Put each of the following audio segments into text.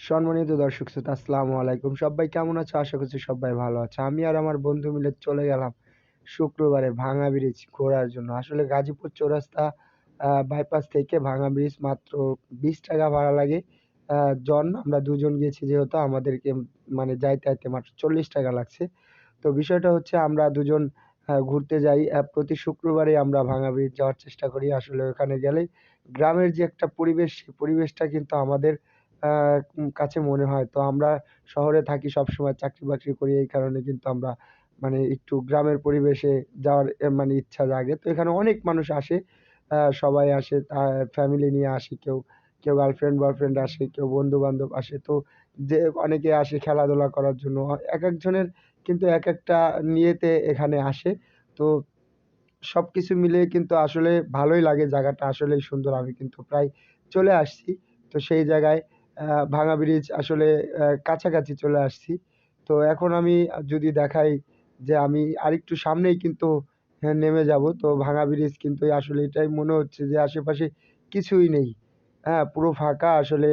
সম্মানিত দর্শক শ্রোতা, আসসালামু আলাইকুম। সবাই কেমন আছো? আশা করছি সবাই ভালো আছে। আমি আর আমার বন্ধু মিলে চলে গেলাম শুক্রবারে ভাঙা ব্রিজ ঘোরার জন্য। আসলে গাজীপুর চৌরাস্তা বাইপাস থেকে ভাঙা ব্রিজ মাত্র বিশ টাকা ভাড়া লাগে। জন, আমরা দুজন গেছি যেহেতু আমাদেরকে মানে যাইতে যাইতে মাত্র চল্লিশ টাকা লাগছে। তো বিষয়টা হচ্ছে আমরা দুজন ঘুরতে যাই। প্রতি শুক্রবারে আমরা ভাঙা ব্রিজ যাওয়ার চেষ্টা করি। আসলে ওখানে গেলে গ্রামের যে একটা পরিবেশ, সেই পরিবেশটা কিন্তু আমাদের কাছে মনে হয়। তো আমরা শহরে থাকি সবসময় চাকরি বাকরি করি, এই কারণে কিন্তু আমরা মানে একটু গ্রামের পরিবেশে যাওয়ার মানে ইচ্ছা জাগে। তো এখানে অনেক মানুষ আসে সবাই আসে ফ্যামিলি নিয়ে আসে কেউ কেউ গার্লফ্রেন্ড বয়ফ্রেন্ড আসে, কেউ বন্ধু বান্ধব আসে। তো যে অনেকে আসে খেলাধুলা করার জন্য, এক একজনের কিন্তু এক একটা নিয়েতে এখানে আসে। তো সব কিছু মিলিয়ে কিন্তু আসলে ভালোই লাগে জায়গাটা, আসলেই সুন্দর। আমি কিন্তু প্রায় চলে আসছি। তো সেই জায়গায় ভাঙা ব্রিজ আসলে কাছাকাছি চলে আসছি। তো এখন আমি যদি দেখাই যে আমি আরেকটু সামনেই কিন্তু হ্যাঁ, নেমে যাব তো ভাঙা ব্রিজ কিন্তু আসলে এটাই মনে হচ্ছে যে আশেপাশে কিছুই নেই। হ্যাঁ পুরো ফাঁকা আসলে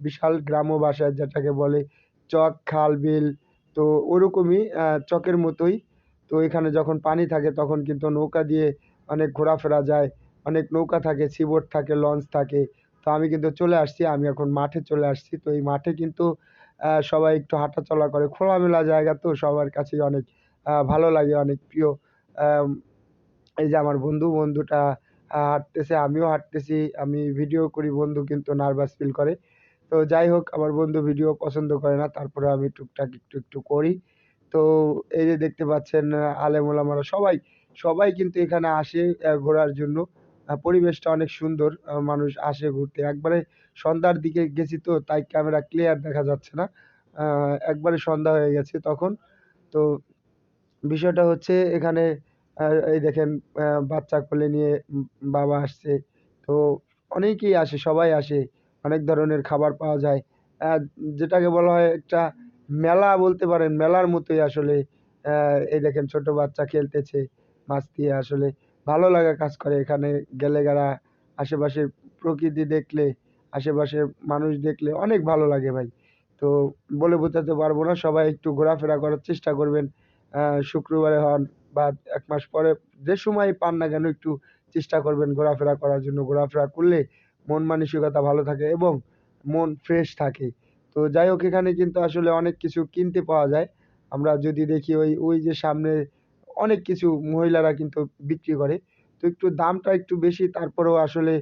বিশাল গ্রাম্য ভাষায় যেটাকে বলে চক খাল বিল তো ওরকমই চকের মতোই। তো এখানে যখন পানি থাকে তখন কিন্তু নৌকা দিয়ে অনেক ঘোরাফেরা যায় অনেক নৌকা থাকে সিবোট থাকে লঞ্চ থাকে। তো আমি কিন্তু চলে আসছি আমি এখন মাঠে চলে আসছি। তো এই মাঠে কিন্তু সবাই একটু হাঁটাচলা করে। খোলামেলা জায়গা তো সবার কাছেই অনেক ভালো লাগে অনেক প্রিয়। এই যে আমার বন্ধু বন্ধুটা হাঁটতেছে আমিও হাঁটতেছি। আমি ভিডিও করি বন্ধু কিন্তু নার্ভাস ফিল করে। তো যাই হোক আমার বন্ধু ভিডিও পছন্দ করে না তারপরে আমি টুকটাক একটু একটু করি। তো এই যে দেখতে পাচ্ছেন আহ, আলেম ওলামারা সবাই সবাই কিন্তু এখানে আসে ঘোরার জন্য। পরিবেশটা অনেক সুন্দর মানুষ আসে ঘুরতে। একবারে সন্ধ্যার দিকে গেছি তো, তাই ক্যামেরা ক্লিয়ার দেখা যাচ্ছে না। একবারে সন্ধ্যা হয়ে গেছে তখন। তো বিষয়টা হচ্ছে এখানে এই দেখেন বাচ্চা কোলে নিয়ে বাবা আসছে। তো অনেকেই আসে, সবাই আসে, অনেক ধরনের খাবার পাওয়া যায়। যেটাকে বলা হয় একটা মেলা বলতে পারেন, মেলার মতোই আসলে। এই দেখেন ছোট বাচ্চা খেলতেছে, মাছ দিয়ে আসলে। ভালো লাগা কাজ করে এখানে। গেলে গেরা আশেপাশে প্রকৃতি দেখলে আশেপাশের মানুষ দেখলে অনেক ভালো লাগে ভাই। তো বলে বোঝাতে পারব না, সবাই একটু ঘোরাফেরা করার চেষ্টা করবেন। শুক্রবারে হন বা এক মাস পরে যে সময় পান না কেন একটু চেষ্টা করবেন ঘোরাফেরা করার জন্য। ঘোরাফেরা করলে মন মানসিকতা ভালো থাকে এবং মন ফ্রেশ থাকে। তো যাই হোক, এখানে কিন্তু আসলে অনেক কিছু কিনতে পাওয়া যায়। আমরা যদি দেখি ওই ওই যে সামনে অনেক কিছু মহিলারা কিন্তু বিক্রি করে। তো একটু দামটা একটু বেশি তারপরেও আসলে